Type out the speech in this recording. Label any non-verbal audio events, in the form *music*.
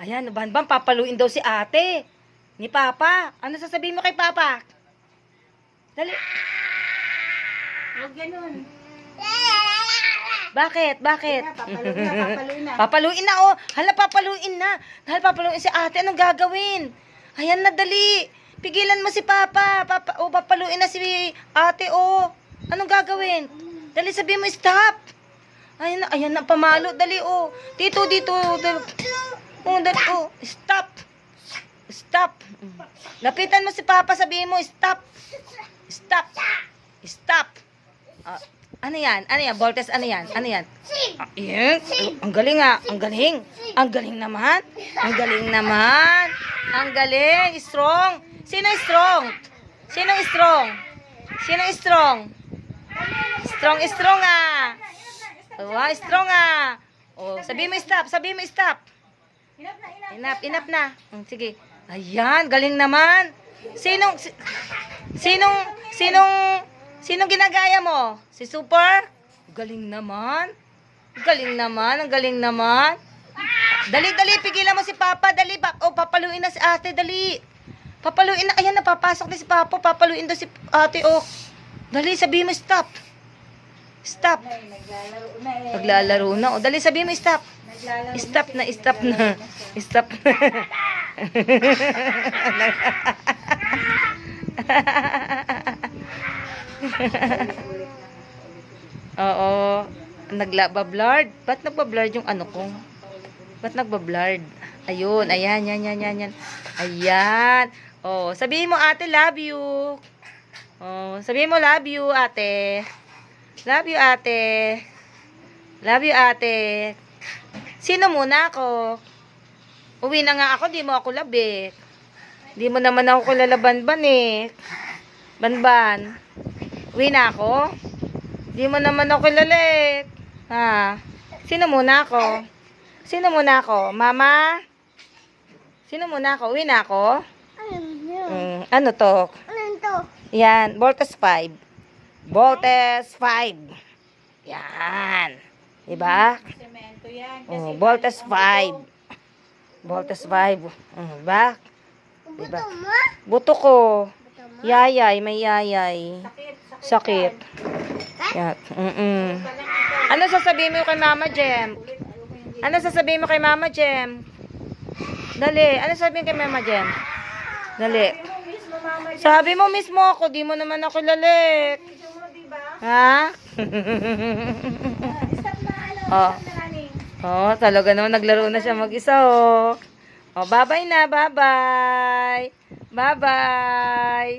Ayan, ban-ban, papaluin daw si ate. Ni Papa. Ano sasabihin mo kay Papa? Dali. Huwag ganun. Bakit? Bakit? Papaluin na, papaluin na. Papaluin na, oh. Hala, papaluin na. Hala, papaluin si ate. Anong gagawin? Ayan na, dali. Pigilan mo si Papa. Papa oh, papaluin na si ate, oh. Anong gagawin? Dali, sabihin mo, stop. Ayan na, ayan na, pamalo. Dali, oh. Dito, dito. dali. Oh, dali, oh. Stop. Stop. Lapitan mo si Papa, sabihin mo, stop. Stop. Stop. Ah, ano yan? Ano yan? Voltes, ano yan? Ano yan? Ah, yan. Ang galing ah. Ang galing. Ang galing naman. Ang galing naman. Ang galing. Strong. Sino strong? Sino strong? Sino strong? Strong, strong ah. Wow, strong ah. Oh, sabi mo stop. Sabi mo stop. Hinap na, hinap. Inap, inap na. Mm, sige. Ayan, galing naman. Sinong, si- sinong, sinong, sinong ginagaya mo? Si Super? Galing naman. Galing naman, ang galing naman. Dali, dali, pigilan mo si Papa. Dali, pa, oh, papaluin na si ate, dali. Papaluin na, ayan, napapasok na si Papa. Papaluin daw si ate, oh. Dali, sabihin mo stop. Stop. Naglalaro na eh. Paglalaro na, oh. Dali, sabihin mo stop. Naglalaro Stop na, stop na. Stop na. *laughs* Oo. Naglabablard. Ba't nagbablard yung ano ko? Ba't nagbablard? Ayun, ayan, yan, yan, yan, yan. Ayan. Oh, sabihin mo ate, love you. Oh, sabihin mo love you, ate. Love you, ate. Love you, ate. Sino muna ako? Uwi na nga ako, di mo ako labi. Di mo naman ako lalaban-ban eh. Banban. Uwi na ako? Di mo naman ako lalik. Ha? Sino muna ako? Sino muna ako? Mama? Sino muna ako? Uwi na ako? Mm, ano to? Ano to? Yan, Voltes 5. Voltes 5. Yan. Diba? Semento yan. Oh, Voltes 5. Voltes 5. Oh, diba? Diba? Buto ko. Yayay, may yayay. Sakit, sakit. Sakit. Yan. Mm-mm. Ano sasabihin mo kay Mama Jem? Ano sasabihin mo kay Mama Jem? Dali. Ano sasabihin kay Mama Jem? Dali. Mo mismo, mama. Sabi mo mismo ako, di mo naman ako lalik. Ha? Oh. Oh, talaga naman naglaro na siya mag-isa, oh. Oh, bye-bye na, bye-bye. Bye-bye.